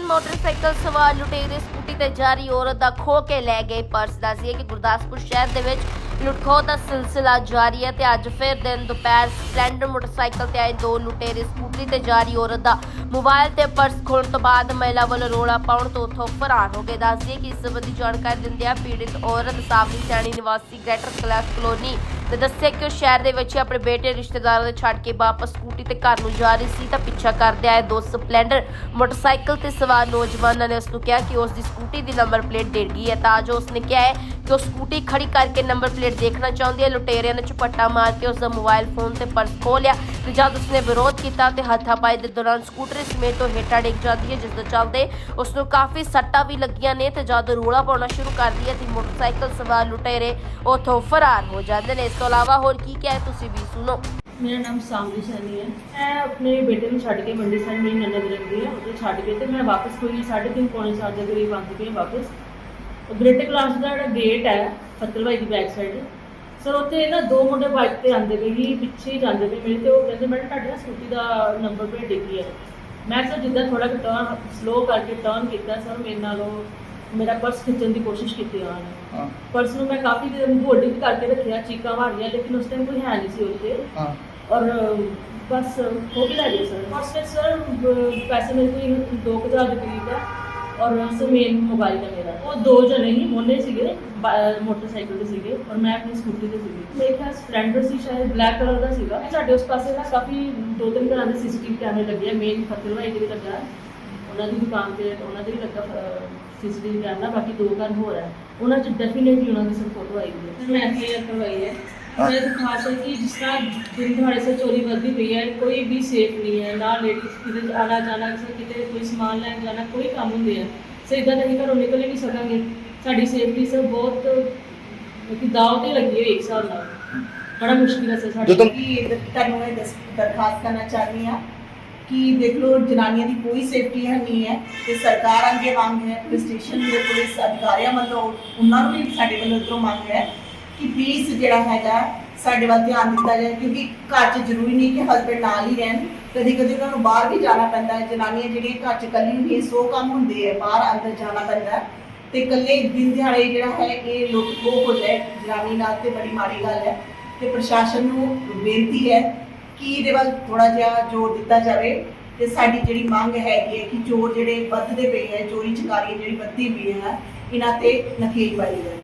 ਦਿਨ ਮੋਟਰਸਾਈਕਲ ਸਵਾਰ ਲੁਟੇਰੇ ਸਕੂਟੀ ਤੇ ਜਾ ਰਹੀ ਔਰਤ ਦਾ ਖੋ ਕੇ ਲੈ ਗਏ ਪਰਸ। ਦੱਸਿਏ ਕਿ ਗੁਰਦਾਸਪੁਰ ਸ਼ਹਿਰ ਦੇ ਵਿੱਚ ਲੁੱਟਖੋ ਦਾ ਸਿਲਸਿਲਾ ਜਾਰੀ ਹੈ ਤੇ ਅੱਜ ਫਿਰ ਦਿਨ ਦੁਪਹਿਰ ਸਪਲੈਂਡਰ ਮੋਟਰਸਾਈਕਲ ਤੇ ਆਏ ਦੋ ਲੁਟੇਰੇ ਸਕੂਟਰੀ ਤੇ ਜਾ ਔਰਤ ਦਾ ਮੋਬਾਈਲ ਤੇ ਪਰਸ ਖੋਣ ਤੋਂ ਬਾਅਦ ਮਹਿਲਾ ਵੱਲੋਂ ਰੋਲਾ ਪਾਉਣ ਤੋਂ ਉੱਥੋਂ ਫਰਾਰ ਹੋ ਗਏ। ਦੱਸਦੀਏ ਕਿ ਇਸ ਸੰਬੰਧੀ ਜਾਣਕਾਰੀ ਦਿੰਦਿਆਂ ਪੀੜਿਤ ਔਰਤ ਸਾਵਲੀ ਸੈਣੀ ਨਿਵਾਸੀ ਗ੍ਰੇਟਰ ਕਲਾਸ ਕਲੋਨੀ ਨੇ ਦੱਸਿਆ ਕਿ ਉਹ ਸ਼ਹਿਰ ਦੇ ਵਿੱਚ ਹੀ ਆਪਣੇ ਬੇਟੇ ਰਿਸ਼ਤੇਦਾਰਾਂ ਦੇ ਛੱਡ ਕੇ ਵਾਪਸ ਸਕੂਟੀ ਤੇ ਘਰ ਨੂੰ ਜਾ ਰਹੀ ਸੀ ਤਾਂ ਪਿੱਛਾ ਕਰਦੇ ਆਏ ਦੋ ਸਪਲੈਂਡਰ ਮੋਟਰਸਾਈਕਲ ਤੇ ਸਵਾਰ ਨੌਜਵਾਨਾਂ ਨੇ ਉਸ ਨੂੰ ਕਿਹਾ ਕਿ ਉਸ ਦੀ ਸਕੂਟੀ ਦੀ ਨੰਬਰ ਪਲੇਟ ਡਿੱਗ ਗਈ ਹੈ। ਤਾਂ ਜੋ ਉਸਨੇ ਕਿਹਾ ਹੈ ਕਿ ਉਹ ਸਕੂਟੀ ਖੜੀ ਕਰਕੇ ਨੰਬਰ ਪਲੇਟ ਦੇਖਣਾ ਚਾਹੁੰਦੀ ਹੈ। ਲੁਟੇਰਿਆਂ ਨੇ ਝਪੱਟਾ ਮਾਰ ਕੇ ਉਸ ਦਾ ਮੋਬਾਈਲ ਫੋਨ ਤੇ ਪਰਸ ਖੋਹ ਲਿਆ ਤੇ ਜਦ ਉਸਨੇ ਵਿਰੋਧ ਕੀਤਾ ਤੇ ਹੱਥਾਪਾਈ ਦੇ ਦੌਰਾਨ ਸਕੂਟਰ ਸਮੇਤ ਉਹ ਹੇਠਾਂ ਡਿੱਗ ਜਾਂਦੀ ਹੈ ਜਿਸ ਦੇ ਚੱਲਦੇ ਉਸ ਨੂੰ ਕਾਫੀ ਸੱਟਾਂ ਵੀ ਲੱਗੀਆਂ ਨੇ ਤੇ ਜਦ ਰੋਲਾ ਪਾਉਣਾ ਸ਼ੁਰੂ ਕਰਦੀ ਹੈ ਤੇ ਮੋਟਰਸਾਈਕਲ ਸਵਾਰ ਲੁਟੇਰੇ ਉੱਥੋਂ ਫਰਾਰ ਹੋ ਜਾਂਦੇ ਨੇ। ਇਸ ਤੋਂ ਇਲਾਵਾ ਹੋਰ ਕੀ ਕਿਹਾ ਹੈ, ਤੁਸੀਂ ਵੀ ਸੁਣੋ। ਮੇਰਾ ਨਾਮ ਸਾਮਰੀ ਸੈਣੀ ਹੈ। ਮੈਂ ਆਪਣੇ ਬੇਟੇ ਨੂੰ ਛੱਡ ਕੇ ਮੰਡੀ ਸਾਹਿਬ ਮੇਰੀ ਨਨਦ ਰਹਿੰਦੀ ਹੈ। ਉੱਥੇ ਛੱਡ ਕੇ ਤੇ ਮੈਂ ਵਾਪਸ ਕੋਈ 3:30 ਪੌਣੇ ਸੱਤ ਦੇ ਕਰੀਬ ਆਉਂਦੀ ਪਈ ਹਾਂ ਵਾਪਸ। ਗ੍ਰੇਟਰ ਕਲਾਸ ਦਾ ਜਿਹੜਾ ਗੇਟ ਹੈ ਫਤਲਵਾਈ ਦੀ ਬੈਕ ਸਾਈਡ ਸਰ ਉੱਥੇ ਨਾ ਦੋ ਮੁੰਡੇ ਬਾਈਕ ਤੇ ਆਉਂਦੇ ਪਏ ਸੀ ਪਿੱਛੇ ਹੀ ਜਾਂਦੇ ਪਏ ਮੇਰੇ ਤੇ ਉਹ ਕਹਿੰਦੇ ਮੈਡਮ ਤੁਹਾਡੀ ਨਾ ਸਕੂਟੀ ਦਾ ਨੰਬਰ ਪਲੇਟ ਡਿੱਗੀ ਹੈ ਮੈਂ ਸਰ ਜਿੱਦਾਂ ਥੋੜਾ ਟਰਨ ਸਲੋ ਕਰਕੇ ਟਰਨ ਕੀਤਾ ਸਰ ਮੇਰੇ ਨਾਲ ਉਹ ਮੇਰਾ ਪਰਸ ਖਿੱਚਣ ਦੀ ਕੋਸ਼ਿਸ਼ ਕੀਤੀ ਉਹਨਾਂ ਨੇ। ਹਾਂ। ਪਰਸ ਨੂੰ ਮੈਂ ਕਾਫੀ ਦੇਰ ਹੋਲਡਿੰਗ ਕਰਕੇ ਰੱਖਿਆ ਚੀਕਾਂ ਮਾਰੀਆਂ ਲੇਕਿਨ ਉਸ ਟਾਈਮ ਕੋਈ ਹੈ ਨਹੀਂ ਸੀ ਉੱਥੇ। ਹਾਂ। ਔਰ ਬਸ ਹੋ ਗਿਆ ਜੀ ਸਰ। ਫਸਟ ਵਿੱਚ ਸਰ ਪੈਸੇ ਮੇਰੇ ਕੋਲ ਦੋ ਕੁ ਹਜ਼ਾਰ ਦੇ ਕਰੀਬ ਹੈ ਔਰ ਉਸ ਮੇਨ ਮੋਬਾਈਲ ਹੈ ਮੇਰਾ। ਉਹ ਦੋ ਜਣੇ ਹੀ, ਮੋਨੇ ਸੀਗੇ ਮੋਟਰਸਾਈਕਲ ਤੇ ਸੀਗੇ ਔਰ ਮੈਂ ਆਪਣੀ ਸਕੂਟੀ ਤੇ ਸੀਗੀ। ਮੇਰੇ ਖਿਆਲ ਸਪਲੈਂਡਰ ਸੀ, ਸ਼ਾਇਦ ਬਲੈਕ ਕਲਰ ਦਾ ਸੀਗਾ। ਸਾਡੇ ਉਸ ਪਾਸੇ ਨਾ ਕਾਫੀ ਦੋ ਤਿੰਨ ਘਰਾਂ ਦੇ ਸੀਸੀਟੀਵੀ ਕੈਮਰੇ ਲੱਗੇ ਆ ਮੇਨ ਫਤਿਹਵਾਈ ਦੇ ਵੀ ਲੱਗਾ, ਉਹਨਾਂ ਦੀ ਦੁਕਾਨ ਤੇ, ਉਹਨਾਂ ਦੇ ਵੀ ਲੱਗਾ ਸੀਸੀਟੀਵੀ ਕੈਮਰਾ ਬਾਕੀ ਦੋ ਘਰ ਹੋਰ ਹੈ। ਉਹਨਾਂ ਚ ਡੈਫੀਨੇਟਲੀ ਉਹਨਾਂ ਦੀ ਸਰ ਫੋਟੋ ਆਈ ਹੋਈ ਹੈ। ਮੈਂ ਕਲੀਅਰ ਕਰਵਾਈ ਹੈ। ਮੈਂ ਦਿਖਾ ਸਕਦੀ ਕਿ ਜਿਸ ਤਰ੍ਹਾਂ ਦਿਨ ਦਿਹਾੜੇ ਸੇ ਚੋਰੀ ਵੱਧਦੀ ਪਈ ਹੈ ਕੋਈ ਵੀ ਸੇਫ ਨਹੀਂ ਹੈ ਨਾ ਲੇਡੀਜ਼ ਕਿਤੇ ਆਣਾ ਜਾਣਾ ਕਿਸੇ ਕਿਤੇ ਕੋਈ ਸਮਾਨ ਲੈਣ ਜਾਣਾ ਕੋਈ ਕੰਮ ਹੁੰਦੇ ਆ। ਸੋ ਇਦਾਂ ਤਾਂ ਅਸੀਂ ਘਰੋਂ ਨਿਕਲ ਹੀ ਨਹੀਂ ਸਕਾਂਗੇ। ਸਾਡੀ ਸੇਫਟੀ ਸਰ ਬਹੁਤ ਕਿ ਦਾਅ ਤੇ ਲੱਗੀ ਹੋਈ ਇੱਕ ਹਿਸਾਬ ਨਾਲ। ਬੜਾ ਮੁਸ਼ਕਿਲ ਹੈ ਸਰ ਸਾਡੀ। ਕਿ ਤੁਹਾਨੂੰ ਇਹ ਦਸ- ਦਰਖਾਸਤ ਕਰਨਾ ਚਾਹਨੀ ਆ ਕਿ ਦੇਖ ਲਓ ਜਨਾਨੀਆਂ ਦੀ ਕੋਈ ਸੇਫਟੀ ਹੈ ਨਹੀਂ ਹੈ ਤੇ ਸਰਕਾਰ ਅੱਗੇ ਮੰਗ ਹੈ ਪੁਲਿਸ ਸਟੇਸ਼ਨ ਦੇ ਪੁਲਿਸ ਅਧਿਕਾਰੀਆਂ ਵੱਲੋਂ ਉਹਨਾਂ ਨੂੰ ਵੀ ਸਾਡੇ ਵੱਲੋਂ ਇੱਧਰੋਂ ਮੰਗ ਹੈ ਕਿ ਪਲੀਜ਼ ਜਿਹੜਾ ਹੈਗਾ, ਸਾਡੇ ਵੱਲ ਧਿਆਨ ਦਿੱਤਾ ਜਾਏ, ਕਿਉਂਕਿ ਘਰ 'ਚ ਜ਼ਰੂਰੀ ਨਹੀਂ ਕਿ ਹਸਬੰਡ ਨਾਲ ਹੀ ਰਹਿਣ, ਕਦੇ ਕਦੇ ਉਹਨਾਂ ਨੂੰ ਬਾਹਰ ਵੀ ਜਾਣਾ ਪੈਂਦਾ ਹੈ। ਜਨਾਨੀਆਂ ਜਿਹੜੀਆਂ ਘਰ 'ਚ ਇਕੱਲੀ ਹੁੰਦੀਆਂ, ਸੋ ਕੰਮ ਹੁੰਦੇ ਹੈ ਬਾਹਰ ਅੰਦਰ ਜਾਣਾ ਪੈਂਦਾ ਹੈ। ਤੇ ਇਕੱਲੇ ਦਿਨ ਦਿਹਾੜੇ ਜਿਹੜਾ ਹੈ, ਇਹ ਲੁੱਟ ਖੋਹ ਹੋ ਜਾਏ, ਜਨਾਨੀ ਨਾਲ ਤੇ ਬੜੀ ਮਾੜੀ ਗੱਲ ਹੈ। ਤੇ ਪ੍ਰਸ਼ਾਸਨ ਨੂੰ ਬੇਨਤੀ ਹੈ ਕਿ ਇਹਦੇ ਵੱਲ ਥੋੜਾ ਜਿਹਾ ਜ਼ੋਰ ਦਿੱਤਾ ਜਾਵੇ। ਤੇ ਸਾਡੀ ਜਿਹੜੀ ਮੰਗ ਹੈਗੀ ਹੈ ਕਿ ਚੋਰ ਜਿਹੜੇ ਵੱਧਦੇ ਪਏ ਹੈ ਚੋਰੀ ਚਕਾਰੀ ਜਿਹੜੀ ਵੱਧਦੀ ਪਈ ਹੈ, ਇਹਨਾਂ ਤੇ ਨਕੇਲ ਪਾਈ ਜਾਵੇ।